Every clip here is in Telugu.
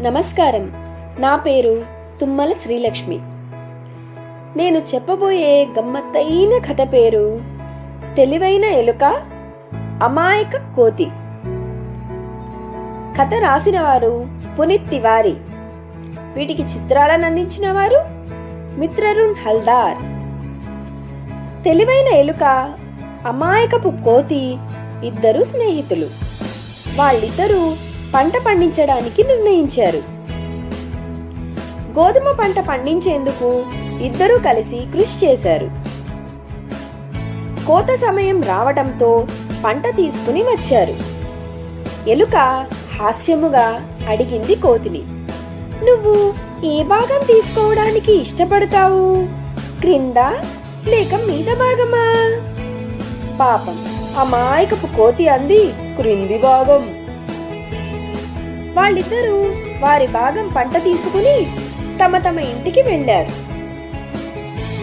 నమస్కారం. నా పేరు తుమ్మల శ్రీలక్ష్మి. నేను చెప్పబోయే గమ్మత్తైన కథ పేరు తెలివైన ఎలుక అమాయక కోతి. కథ రాసిన వారు పునీత్ తివారి. వీటికి చిత్రాలను అందించిన వారు మిత్రరుణ్ హల్దార్. తెలివైన ఎలుక అమాయకపు కోతి ఇద్దరు స్నేహితులు. వాళ్ళిద్దరూ పంట పండించడానికి నిర్ణయించారు. గోధుమ పంట పండించేందుకు ఇద్దరూ కలిసి కృషి చేశారు. కోత సమయం రావడంతో పంట తీసుకుని వచ్చారు. ఎలుక హాస్యముగా అడిగింది కోతిని. నువ్వు ఏ భాగం తీసుకోవడానికి ఇష్టపడతావు? క్రింద లేక మీద భాగమా? పాపం అమాయకపు కోతి అంది క్రింది భాగం. వాళ్ళిద్దరూ వారి భాగం పంట తీసుకుని తమ తమ ఇంటికి వెళ్ళారు.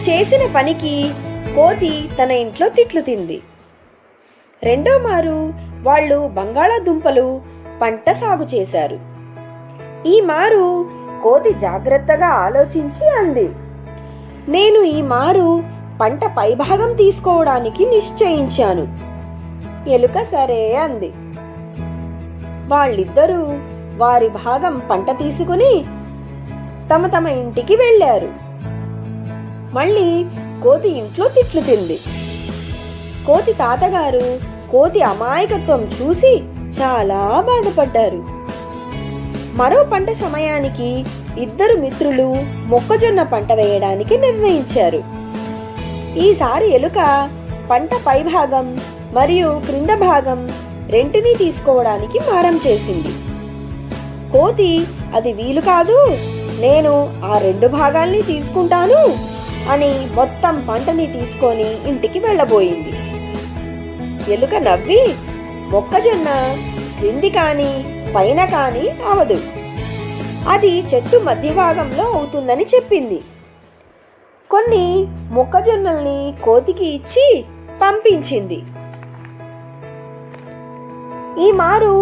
చేసిన పనికి కోతి తన ఇంట్లో తిట్లు తింది. రెండో మారు వాళ్ళు బంగాళాదుంపలు పంట సాగు చేశారు. ఈ మారు కోతి జాగ్రత్తగా ఆలోచించి అంది. నేను ఈ మారు పంట పైభాగం తీసుకోవడానికి నిశ్చయించాను. ఎలుక సరే అంది. వాళ్ళిద్దరూ వారి భాగం పంట తీసుకుని తమ తమ ఇంటికి వెళ్ళారు. మళ్ళీ కోతి ఇంట్లో తిట్లు తింది. కోతి తాతగారు కోతి అమాయకత్వం చూసి చాలా బాధపడ్డారు. మరో పంట సమయానికి ఇద్దరు మిత్రులు మొక్కజొన్న పంట వేయడానికి నిర్ణయించారు. ఈసారి ఎలుక పంట పైభాగం మరియు క్రింద భాగం రెంటినీ తీసుకోవడానికి మారం చేసింది. కోతి అది వీలు కాదు. నేను ఆ రెండు భాగాల్ని తీసుకుంటాను అని మొత్తం పంటని తీసుకొని ఇంటికి వెళ్ళబోయింది. ఎలుక నవ్వి మొక్కజొన్న క్రింది కాని పైన కాని అవదు అది చెట్టు మధ్య భాగంలో అవుతుందని చెప్పింది. కొన్ని మొక్కజొన్నల్ని కోతికి ఇచ్చి పంపించింది. ఈ మారు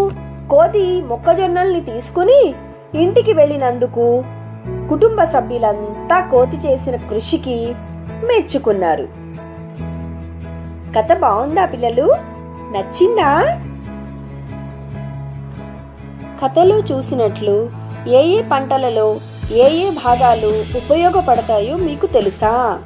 కోతి మొక్కజొన్నల్ని తీసుకుని ఇంటికి వెళ్ళినందుకు కుటుంబ సభ్యులంతా కోతి చేసిన కృషికి మెచ్చుకున్నారు. కథ బాగుందా పిల్లలు? నచ్చిందా? కథలో చూసినట్లు ఏ ఏ పంటలలో ఏ ఏ భాగాలు ఉపయోగపడతాయో మీకు తెలుసా?